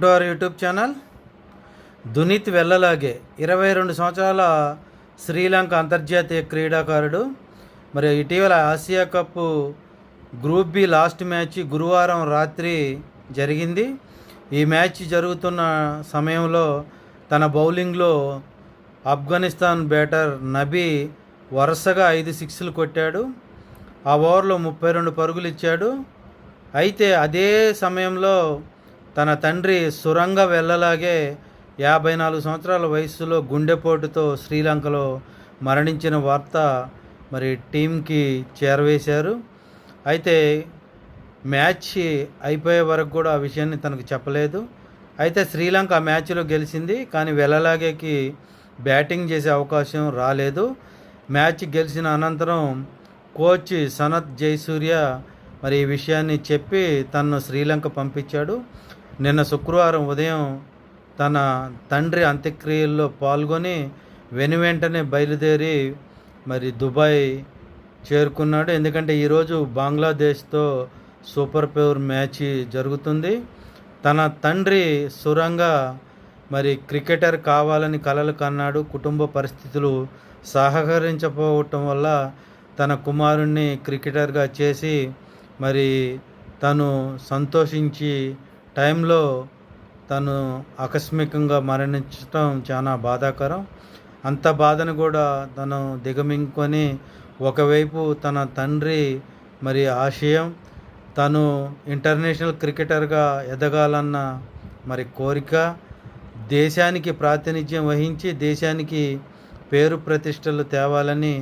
To our YouTube channel Dunith Wellalage ఇరవై రెండు సంవత్సరాల శ్రీలంక అంతర్జాతీయ క్రీడాకారుడు. మరి ఇటీవల Asia cup group B last match గురువారం రాత్రి జరిగింది. ఈ మ్యాచ్ జరుగుతున్న సమయంలో తన బౌలింగ్లో ఆఫ్ఘనిస్తాన్ బ్యాటర్ నబీ వరుసగా ఐదు సిక్స్లు కొట్టాడు. ఆ ఓవర్లో ముప్పై రెండు పరుగులు ఇచ్చాడు. అయితే అదే సమయంలో తన తండ్రి సురంగ వెళ్ళలాగే యాభై నాలుగు సంవత్సరాల వయస్సులో గుండెపోటుతో శ్రీలంకలో మరణించిన వార్త మరి టీంకి చేరవేశారు. అయితే మ్యాచ్ అయిపోయే వరకు కూడా ఆ విషయాన్ని తనకు చెప్పలేదు. అయితే శ్రీలంక ఆ మ్యాచ్లో గెలిచింది కానీ వెళ్ళలాగేకి బ్యాటింగ్ చేసే అవకాశం రాలేదు. మ్యాచ్ గెలిచిన అనంతరం కోచ్ సనత్ జయసూర్య మరి ఈ విషయాన్ని చెప్పి తనను శ్రీలంక పంపించాడు. నిన్న శుక్రవారం ఉదయం తన తండ్రి అంత్యక్రియల్లో పాల్గొని వెను వెంటనే బయలుదేరి మరి దుబాయ్ చేరుకున్నాడు. ఎందుకంటే ఈరోజు బంగ్లాదేశ్తో సూపర్ పవర్ మ్యాచ్ జరుగుతుంది. తన తండ్రి సురంగా మరి క్రికెటర్ కావాలని కలలు కన్నాడు. కుటుంబ పరిస్థితులు సహకరించకపోవటం వల్ల తన కుమారుణ్ణి క్రికెటర్గా చేసి మరి తను సంతోషించి టైంలో తను ఆకస్మికంగా మరణించడం చాలా బాధాకరం. అంత బాధను కూడా తను దిగమింగుకొని ఒకవైపు తన తండ్రి మరి ఆశయం తను ఇంటర్నేషనల్ క్రికెటర్గా ఎదగాలన్న మరి కోరిక దేశానికి ప్రాతినిధ్యం వహించి దేశానికి పేరు ప్రతిష్టలు తేవాలని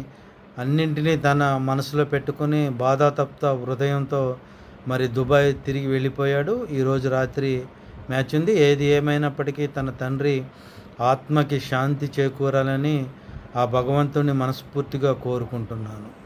అన్నింటినీ తన మనసులో పెట్టుకుని బాధాతప్త హృదయంతో మరి దుబాయ్ తిరిగి వెళ్ళిపోయాడు. ఈరోజు రాత్రి మ్యాచ్ ఉంది. ఏది ఏమైనప్పటికీ తన తండ్రి ఆత్మకి శాంతి చేకూరాలని ఆ భగవంతుని మనస్ఫూర్తిగా కోరుకుంటున్నాను.